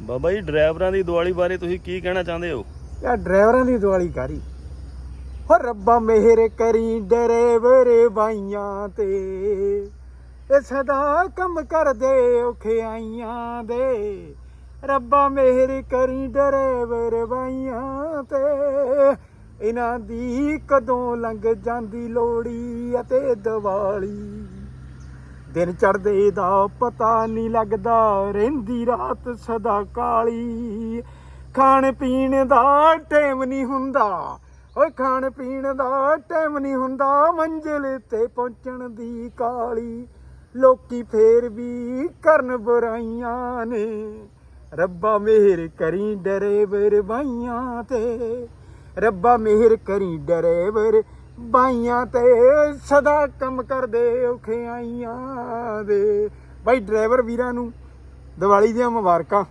ਬਾਬਾ ਜੀ, ਡਰਾਈਵਰਾਂ ਦੀ ਦੀਵਾਲੀ ਬਾਰੇ ਤੁਸੀਂ ਕੀ ਕਹਿਣਾ ਚਾਹੁੰਦੇ ਹੋ? ਯਾ ਡਰਾਈਵਰਾਂ ਦੀ ਦਿਵਾਲੀ ਕਰੀ ਹੋ ਰੱਬਾ ਮਿਹਰ ਕਰੀ ਡਰਾਈਵਰ ਬਾਈਆਂ ਤੇ। ਇਹ ਸਦਾ ਕੰਮ ਕਰਦੇ ਔਖਿਆਈਆਂ ਦੇ। ਰੱਬਾ ਮਿਹਰ ਕਰੀ ਡਰਾਈਵਰ ਬਾਈਆਂ ਤੇ। ਇਹਨਾਂ ਦੀ ਕਦੋਂ ਲੰਘ ਜਾਂਦੀ ਲੋੜੀ ਅਤੇ ਦੀਵਾਲੀ? ਦਿਨ ਚੜਦੇ ਦਾ ਪਤਾ ਨਹੀਂ ਲੱਗਦਾ, ਰਹਿੰਦੀ ਰਾਤ ਸਦਾ ਕਾਲੀ। ਖਾਣ ਪੀਣ ਦਾ ਟਾਈਮ ਨਹੀਂ ਹੁੰਦਾ, ਓਏ ਖਾਣ ਪੀਣ ਦਾ ਟਾਈਮ ਨਹੀਂ ਹੁੰਦਾ, ਮੰਜ਼ਿਲ ਤੇ ਪਹੁੰਚਣ ਦੀ ਕਾਲੀ। ਲੋਕੀ ਫੇਰ ਵੀ ਕਰਨ ਬੁਰਾਈਆਂ ਨੇ, ਰੱਬਾ ਮਿਹਰ ਕਰੀ ਡਰੇਵਰ ਬਾਈਆਂ ਤੇ। ਰੱਬਾ ਮਿਹਰ ਕਰੀ ਡਰੇਵਰ ਬਾਈਆਂ ਤੇ ਸਦਾ ਕੰਮ ਕਰਦੇ ਔਖਿਆਈਆਂ ਦੇ। ਬਾਈ ਡਰਾਈਵਰ ਵੀਰਾਂ ਨੂੰ ਦੀਵਾਲੀ ਦੀਆਂ ਮੁਬਾਰਕਾਂ।